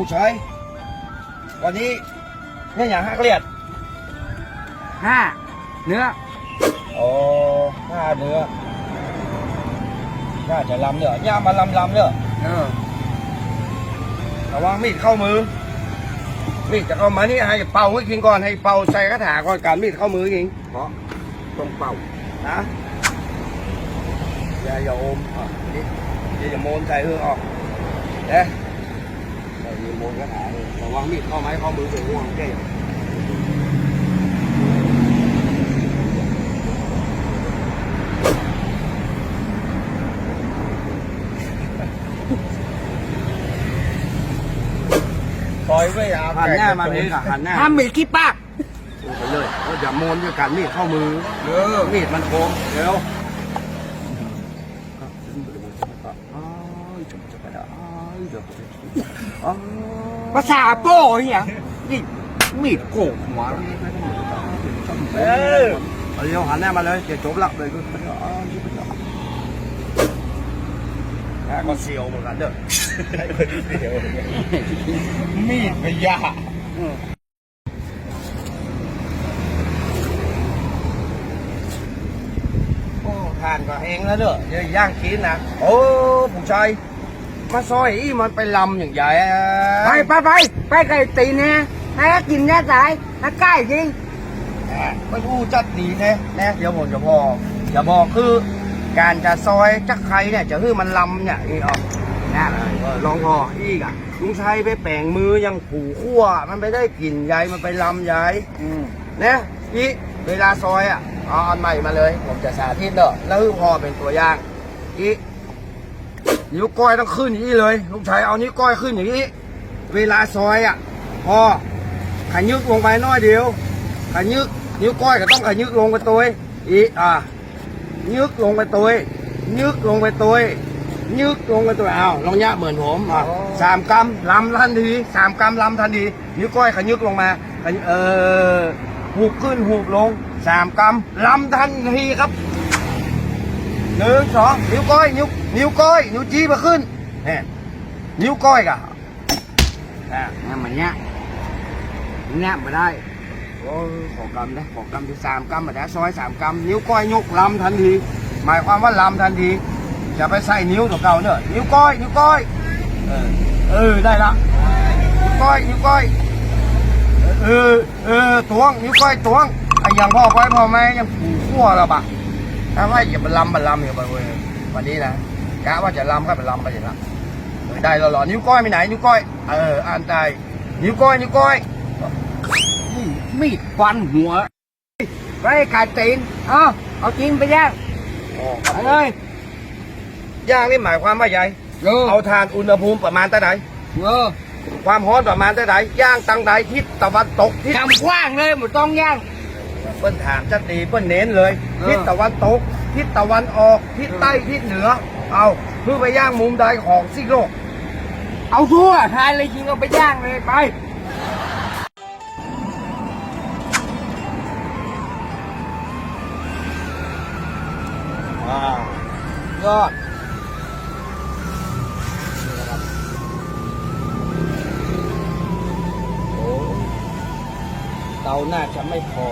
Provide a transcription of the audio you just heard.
ผู้ชาย วันนี้เนี่ยอย่างห้าเกลียดห้าเนื้ออ๋อห้าเนื้อน่าจะลำเนอะย่ามาลำลำเนอะเออระวังมีดเข้ามือ มีดจะเข้ามานี่ให้เป่าให้กินก่อนให้เป่าใส่กระถาก่อนการมีดเข้ามือยิงเพราะต้องเป่านะอย่าอย่าอมอะนี่อย่าอย่าโมนใส่เฮือออกเด้ ใส่อย่าโมนกระถาเลยระวังมีดเข้าไม้เข้ามือเดี๋ยวห่วงแก้ปล่อยไว้อะหันหน้ามาเลยค่ะหันหน้าห้ามมีดขี้ปากไปเลยว่าอย่าโมนด้วยกันมีดเข้ามือเออมีดมันโค้งเดี๋ยวอ๋อ ภาษาโป้เนี่ยนี่มีดโกงหัวเออเอาเดี๋ยวหันหน้ามาเลยจะจบละเลยก็ถ้าก็เสียวเหมือนกันเด้อมีดไปยาโอ้ทานก็แห้งแล้วเด้อเดี๋ยวย่างกินนะโอ้ผู้ชาย มาซอยอีมันไปลำอย่างใหญ่ไปไปไปไปไก่ตีนเนี่ยให้กินแน่สายถ้ใกล้จริงไม่รู้จัดดีแท้แน่เดี๋ยวผมจะบอกจะบอกคือการจะซอยจักไครเนี่ยจะคือมันลำเนี่ยนี่ออกนะเออลองพออีกอะลุงชัยไปแปลงมือยังผูขั้วมันไปได้กลิ่นใยมันไปลำใยอืมนะอีเวลาซอยอะเอาอันใหม่มาเลย ผมจะสาธิตเด้อแล้วพอเป็นตัวอย่างอี นิ้วก้อยต้องขึ้นอย่างนี้เลยลุงชัยเอานิ้วก้อยขึ้นอย่างนี้ เวลาซอยอะพอขยึกลงไปน้อยเดียวขยึกนิ้วก้อยก็ต้องขยึกลงไปตัวอีอะยึกลงไปตัวยึกลงไปตัวยึกลงไปตัวอ้าวลองยะเหมือนผมอะสามกำลำทันทีสามกำลำทันทีนิ้วก้อยขยึกลงมาขยึกเออหูบขึ้นหูบลงสามกำลำทันทีครับหนึ่งสองนิ้วก้อยนิ้ว นิ้วก้อย นิ้วจี้มาขึ้นเนี่ยนิ้วก้อยกะอะเนี่ยมันเนี้ยเนี่ยมาได้โอ้ขอกำนะขอกำที่สามกำมาได้ซอยสามกำนิ้วก้อยยกลำทันที หมายความว่าลำทันทีอย่าไปใส่นิ้วตัวเก่าเนอะนิ้วก้อย นิ้วก้อย เออเออได้ละนิ้วก้อย นิ้วก้อยเออเออตวงนิ้วก้อยตวงไอ้ยังพ่อไปพ่อแม่ยังผูกขั้วแล้วปะถ้าว่อย่าไปลำไปลำอย่าไปเว้ยวันนี้นะ กะว่าจะลำก็ไปลำไปอย่างละเออได้แล้วเหรอนิ้วก้อยไปไหน นิ้วก้อย เออ อ่านใจนิ้วก้อย นิ้วก้อยนี่มีดฟันหัวไปไก่ตีนเอาเอาจริงไปย่างอ๋อไปเลยย่างนี่หมายความว่าใหญ่เออเอาทานอุณหภูมิประมาณเท่าไหร่เออความร้อนประมาณเท่าไหร่ย่างตังใดทิศตะวันตกทิศทำกว้างเลยหมดต้องย่างเปิ้นถามจะตีเปิ้นเน้นเลยเออทิศตะวันตก ทิศตะวันออกทิศใต้ทิศเหนือ เอาเพื่อไปย่างมุมใดของซีกโลก เอาทั่วทายเลยจริงเอาไปย่างเลยไปยอดนี่นะครับโอ้เตาน่าจะไม่พอ